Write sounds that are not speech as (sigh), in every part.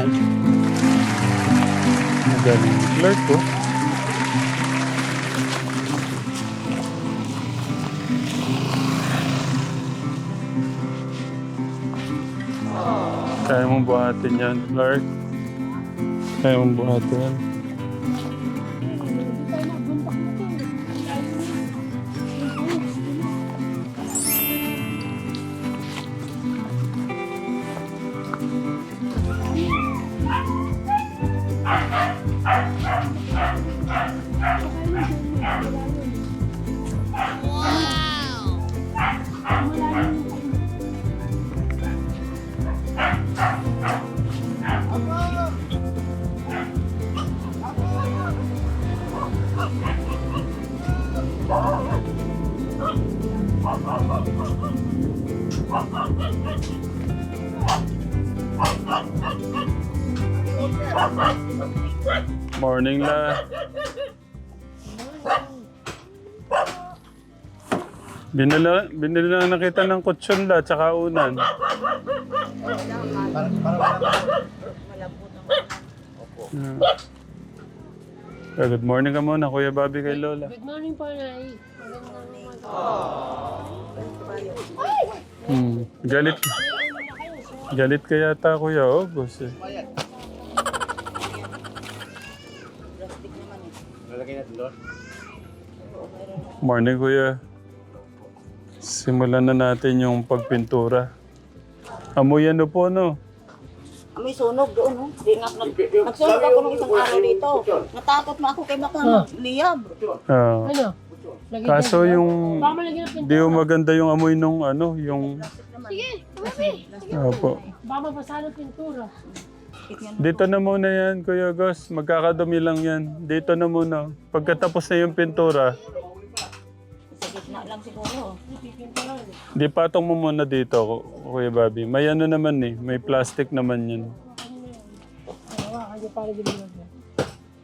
Nay. Magaling clerk ko. Kaya mong buhatin yan, Clark. Kaya mong buhatin yan. Morning la. Binila, binila na kita ng kutsyon la, tsaka unan. Yeah. Kaya good morning ka muna, Kuya Bobby kay Lola. Good morning po, Nay. Magandang umaga. Hmm. Galit. Galit ka yata, Kuya August eh. Morning, Kuya. Simulan na natin yung pagpintura. Amoy ano po, no? May sunog doon, no? Di nga, nag, nagsunog ako nung isang araw dito. Natakot na ako kay baka liyab. Ah. Ano? Lagyan kaso yung... Di yung maganda yung amoy nung ano, yung... Sige, tumabi. Opo. Baka mapasa ng pintura. Dito na muna yan, Kuya Gus. Magkakadumi lang yan. Dito na muna. Pagkatapos na yung pintura, gitna lang siguro. di patong mo muna dito, Ku- Kuya Bobby. May ano naman eh, may plastic naman yan. Hawa, kanya para din mo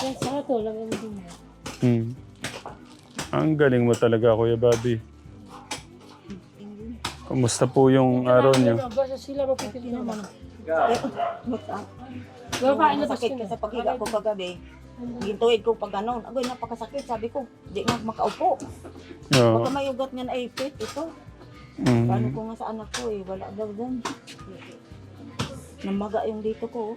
Yan, sa lagyan mo din mo. Hmm. Ang galing mo talaga, Kuya Bobby. Kumusta po yung araw niyo? Ano, basta sila mapipili naman. Up? Wala pa, inabas Masakit ko ka na. sa paghiga ko kagabi. Gintuwid ko pag ganon. Agoy, napakasakit. Sabi ko, di nga makaupo. Oo. Baka may ugat nga na ipit. Ito. Paano Mm. ko nga sa anak ko eh. Wala daw doon. Namaga yung dito ko.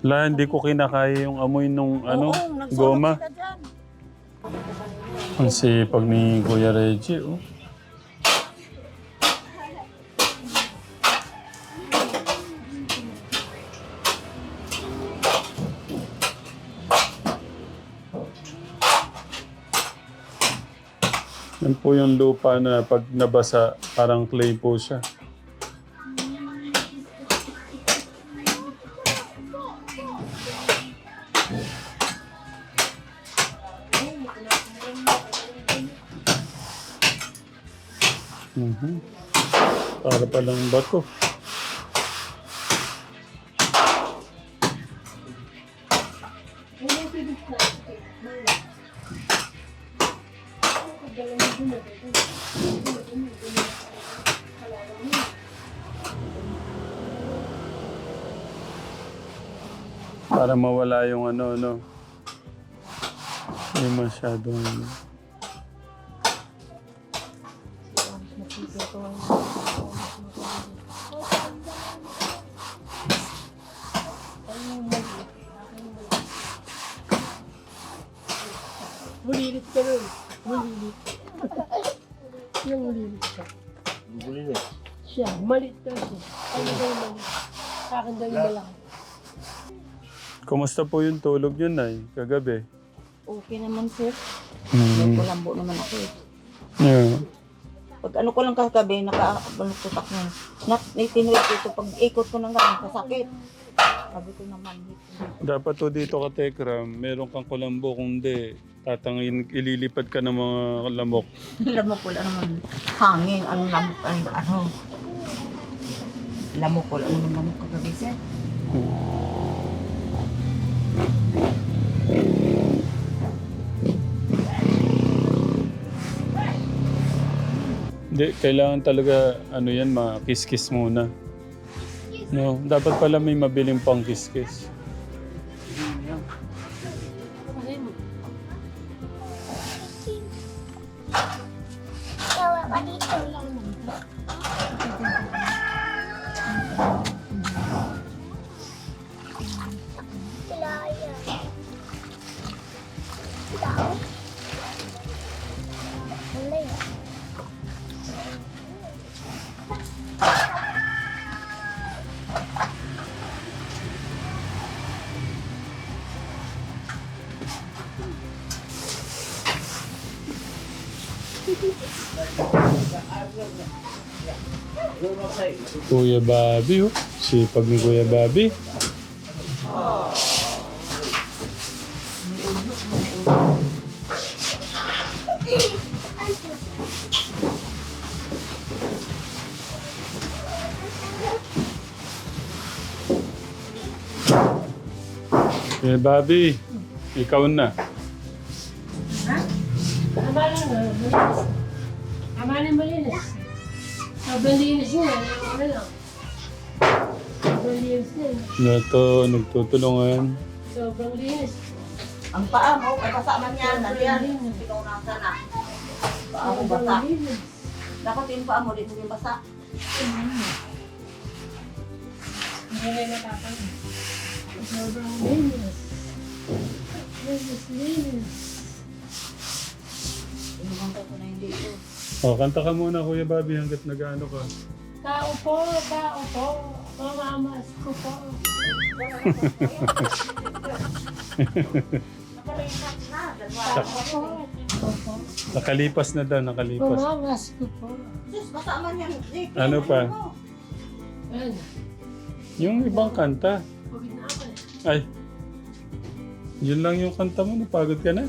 La, hindi ko kinakaya yung amoy nung ano, Oo, goma. sila dyan. Ang sipag ni Kuya Reggie, oh. Po yung lupa na pag nabasa, parang clay po siya. Mhm. Para palang bato. Mawala yung ano, no. Hindi masyadong... Mulilit ka nun. Mulilit. Yung mulilit ka. Siya, malit daw siya. Ano daw malit? Sa akin daw yung malaki. Kumusta po yung tulog yun, Nay? Kagabi? Okay naman sir. Mm. Kulambo naman ako eh. Yeah. Pag ano ko lang kagabi, nakabaluktot ako. Nat, itinuloy ko ito. Pag ikot ko ng ganun, kasakit. Sabi ko naman, Dapat to dito ka, Tekram. Meron kang kulambo. Kung di, tatangin, ililipad ka ng mga lamok. (laughs) lamok wala naman hangin. Ano lamok, ano, ano. Lamok wala naman lamok kagabi sir. Hindi, kailangan talaga, ano yan, makis-kiss muna. No, dapat pala may mabiling pang kiss-kiss. Kuya Bobby, oh. Sipag ni Kuya Bobby. Kuya Bobby, ikaw na. Nato, nagtutulungan. Sobrang linis. Ang paa mo, kasama niya, nandiyan. Pinunasan na. Paa mo basa. Dapat yung paa mo, dito yung basa. Hindi na natapang. Sobrang linis. Linis, linis. Inumangka ko na hindi ito. O, kanta ka muna, Kuya Bobby, hanggat nag-ano ka. Tao po, tao po. Mamamas ko po. Nakalipas na daw, nakalipas. Mamamas ko po. Sus, kasama niya. Jake, Ano pa? Ayan. Yung ibang kanta. Ay. Yun lang yung kanta mo, napagod ka na.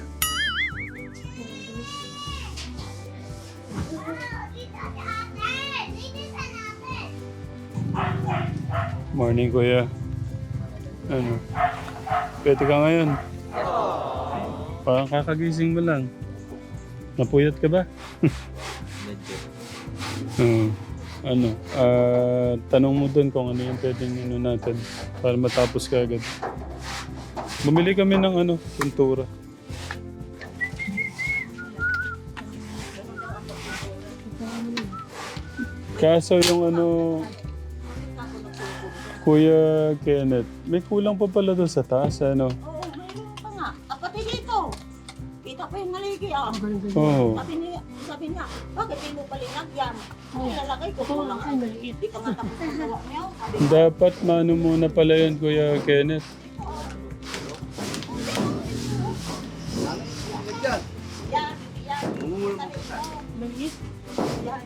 Morning, kuya. Ano? Pwede ka ngayon? Parang kakagising mo lang. Napuyat ka ba? (laughs) Hmm. Ano? Ah, tanong mo doon kung ano yung pwedeng ano natin para matapos ka agad. Bumili kami ng ano, pintura. Kaso yung ano, Kuya Kenneth, may kulang pa pala doon sa taas, ano? Oo, mayroon pa nga. Ah, pati dito. Kita pa yung maligi ah. Oo. Sabi niya, sabi niya, bakit hindi mo palinag yan? Nilalagay ko Ito kulang. ay maliit. Hindi ka matapos ang gawa niyo. Sabi ko, Dapat mano muna pala yun, Kuya Kenneth.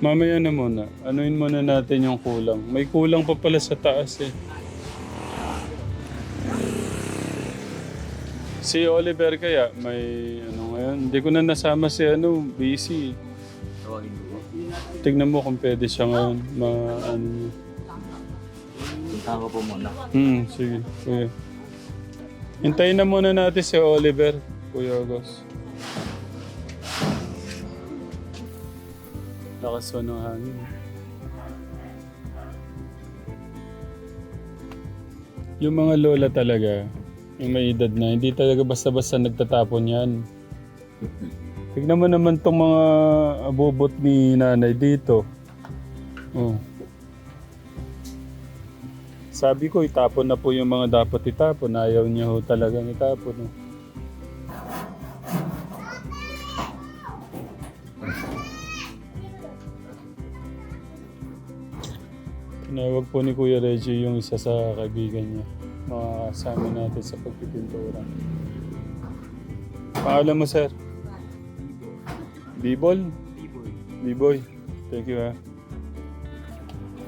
Mamaya na muna. Anuin muna natin yung kulang. May kulang pa pala sa taas eh. Si Oliver kaya, may ano ngayon. Hindi ko na nasama si ano, busy. Tignan mo kung pwede siya ngayon. Ma, ano. Ako po muna. Hmm, sige. Kuya. Hintayin na muna natin si Oliver, Kuya August. Lakas ng hangin. Yung mga lola talaga, yung may edad na, hindi talaga basta-basta nagtatapon yan. Tignan mo naman tong mga abobot ni nanay dito. Oh. Sabi ko, itapon na po yung mga dapat itapon. Ayaw niya ho talagang itapon. Oh. Tinawag po ni Kuya Reggie yung isa sa kaibigan niya. Mga kasama natin sa pagpipintura. Pangalan mo, sir? Bibol? Biboy. Thank you, ha.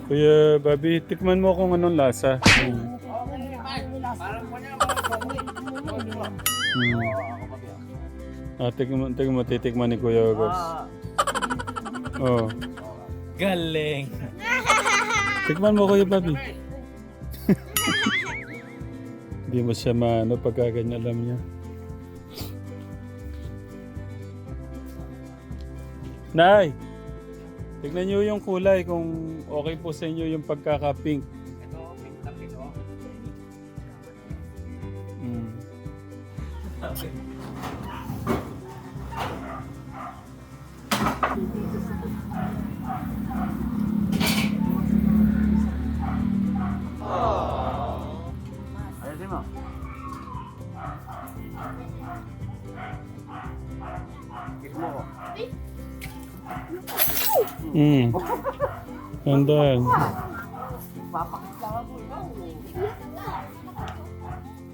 Kuya Bobby, tikman mo kung anong lasa. Hmm. Hmm. Ah, tikman, tikman titikman ni Kuya August. Oh. Galing! Tikman mo kuya Bobby. (laughs) Hindi mo siya maano pagka alam niya. Nay! Tignan nyo yung kulay kung okay po sa inyo yung pagkaka-pink. Ito, pink na pink, oh. Mm. Okay. Hmm. Tandaan.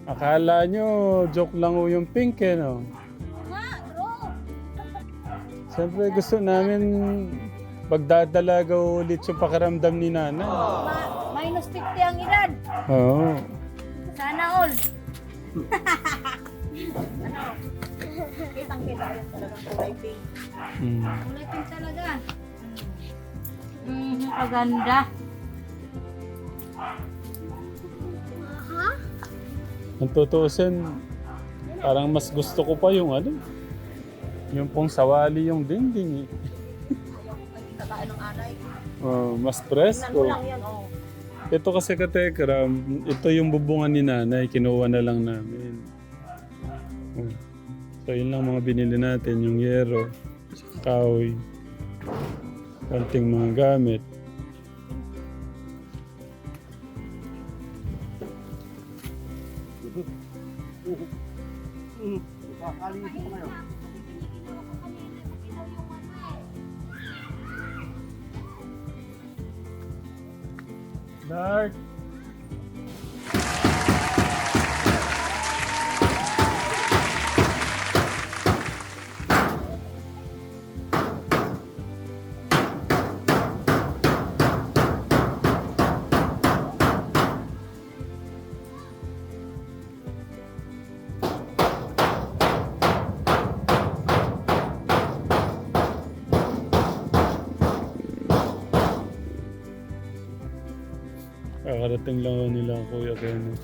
Akala nyo, joke lang o yung pink eh, no? Siyempre gusto namin pagdadalaga ulit yung pakiramdam ni Nana. Ma- minus 50 ang edad. Oo. Sana all. Kitang kita yan talagang kulay pink. Hmm. Kulay pink talaga. Mm, kaganda. Ang tutusin, parang mas gusto ko pa yung ano, yung pong sawali yung dingding eh. Kakain (laughs) ng. Oh, mas presko. lang yan, oh. Ito kasi katekram, ito yung bubungan ni nanay, kinuha na lang namin. Oh. So yun lang mga binili natin, yung yero, kahoy, konting mga gamit. Dark! Kakarating lang ako nila kuya Kenneth.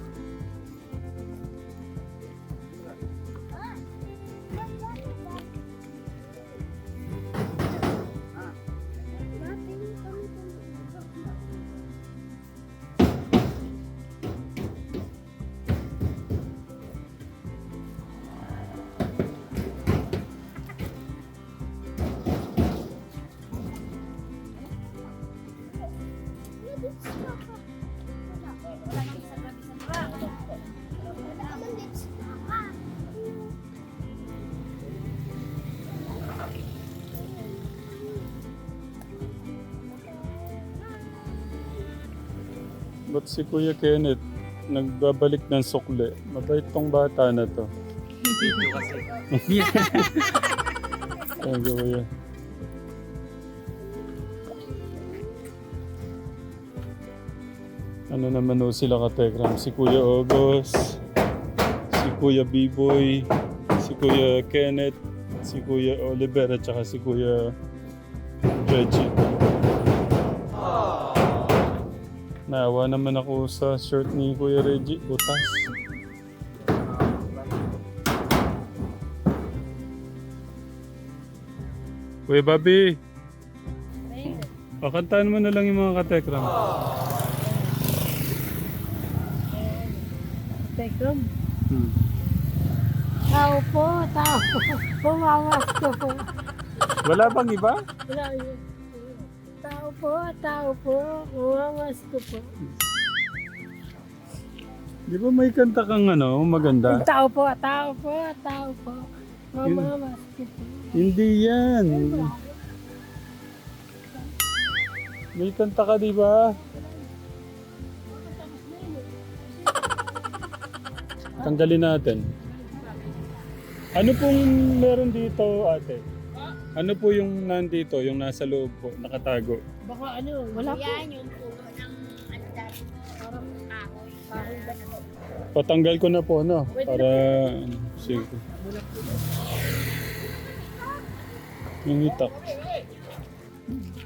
Ba't si Kuya Kenneth nagbabalik ng sukle? Mabait tong bata na to. Video (laughs) kasi. Thank you, Kuya. Ano naman o sila katekram? Si Kuya August, si Kuya B-Boy, si Kuya Kenneth, si Kuya Oliver at saka si Kuya Reggie. Naawa naman ako sa shirt ni Kuya Reggie. Butas. Kuya Bobby, pakantaan mo na lang yung mga katekram. Tekram. Hmm. Tao po, tao po. Pumawas ko po. Wala bang iba? Wala yun. Tao po, tao po. Pumawas ko po. Di ba may kanta kang ano, maganda? Tao po, tao po, tao po. Mamamas ko po. Hindi yan. May kanta ka, di ba? Tanggalin natin. Ano pong meron dito, ate? Ano po yung nandito, yung nasa loob po, nakatago? Baka ano, wala po. Yan yung puno ng ano dati. Parang kahoy. Parang ganun. Patanggal ko na po, no? Para, ano, sige. Yung itak.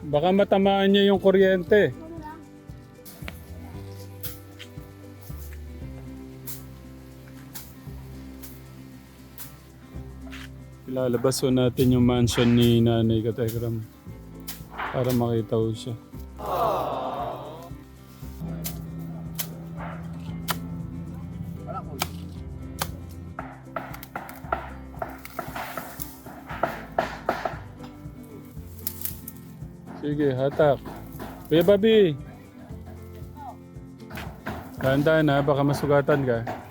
Baka matamaan niya yung kuryente. Lalabas po natin yung mansion ni Nanay Katekram para makita po siya. Sige, hatak. Kuya Bobby! Dahan-dahan ha, baka masugatan ka.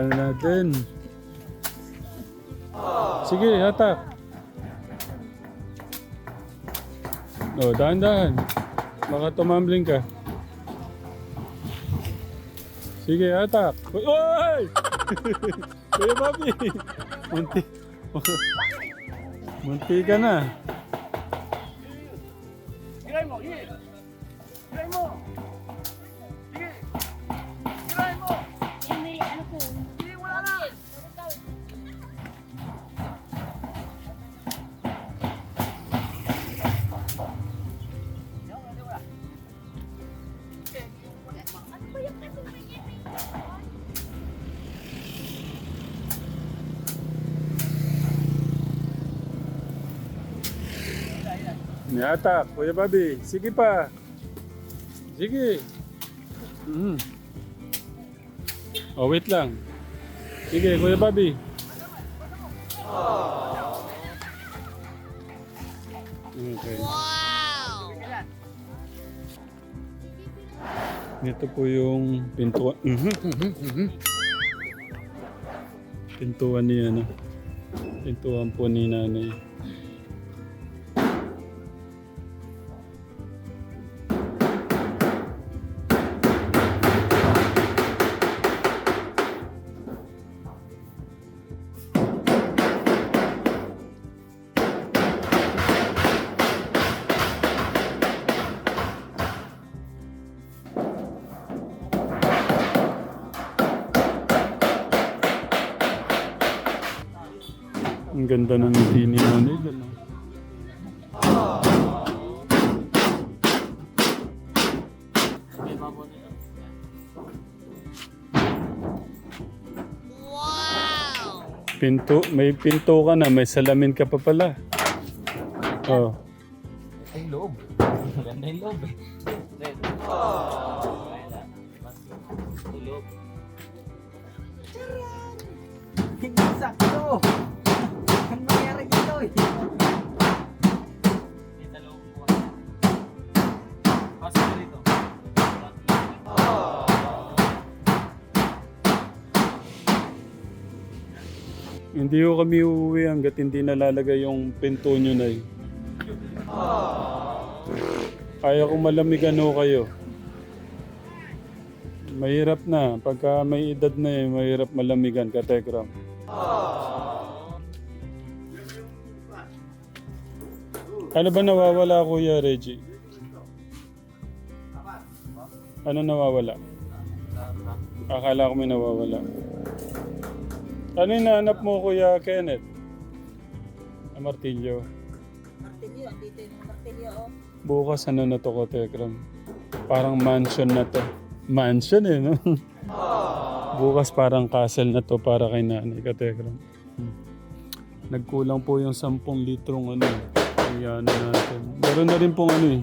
Na natin. Sige, hatak. Oh, dahan-dahan. Baka tumambling ka. Sige, hatak. Uy! Oy! (laughs) Kuya Bobby! Munti. Munti ka na. Giray mo, hit! Giray mo! Sige! May hatak. Kuya Bobby, sige pa. Sige. Mhm. Oh, wait lang. Sige, Kuya Bobby. Okay. Ito po yung pintuan. Pintuan ni ano. Pintuan po ni nanay. Ganda ng hindi ni nanay. Gano'n. Pinto, may pinto ka na, may salamin ka pa pala. Oh. Ay, loob. Maganda yung loob eh. Loob. Hindi sakto! Ano loob mo. Pasok ka dito. Hindi ko kami uuwi hanggat hindi nalalagay yung pinto nyo na Kaya kong malamigan ho kayo. Mahirap na. Pagka may edad na eh, mahirap malamigan ka, Tekram. Ano ba nawawala, Kuya Reggie? Ano nawawala? Akala ko may nawawala. Ano yung nahanap mo, Kuya Kenneth? Ang martilyo. Martilyo, andito yung martilyo oh. Bukas ano na to ko, Tekram? Parang mansion na to. Mansion eh, no? (laughs) Bukas parang castle na to para kay nanay ka, Tekram. Hmm. Nagkulang po yung 10 litrong ano. Iyan natin. Meron na rin pong ano eh.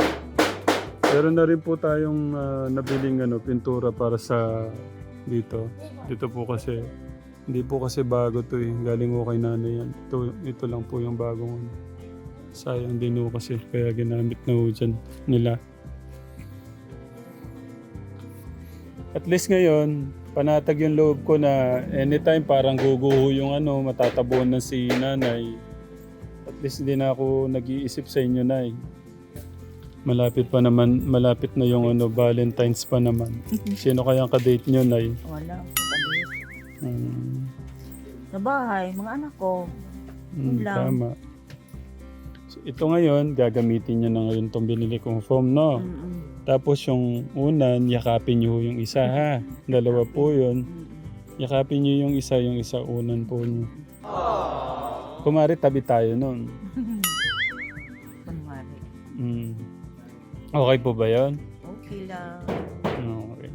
Meron na rin po tayong ah, nabiling ano, pintura para sa dito. Dito po kasi hindi po kasi bago to eh. Galing ko kay nanay yan. Ito, ito lang po yung bagong ano. Sayang din ho kasi kaya ginamit na ho dyan nila. At least ngayon, panatag yung loob ko na anytime parang guguho yung ano, matatabuan na si nanay. Least hindi na ako nag-iisip sa inyo, nay. Malapit pa naman, malapit na yung ano, Valentine's pa naman. Sino kaya ang kadate nyo, nay? Wala. Sabi. Hmm, Sa bahay, mga anak ko. hmm, lang. tama. So, ito ngayon, gagamitin nyo na ngayon itong binili kong foam, no? Mm-mm. Tapos yung unan, yakapin nyo yung isa ha. Dalawa po yun. Yakapin nyo yung isa, yung isa unan po nyo. Kumari tabi tayo nun. (laughs) Kunwari. Mm. Okay po ba yun? Okay lang. Okay.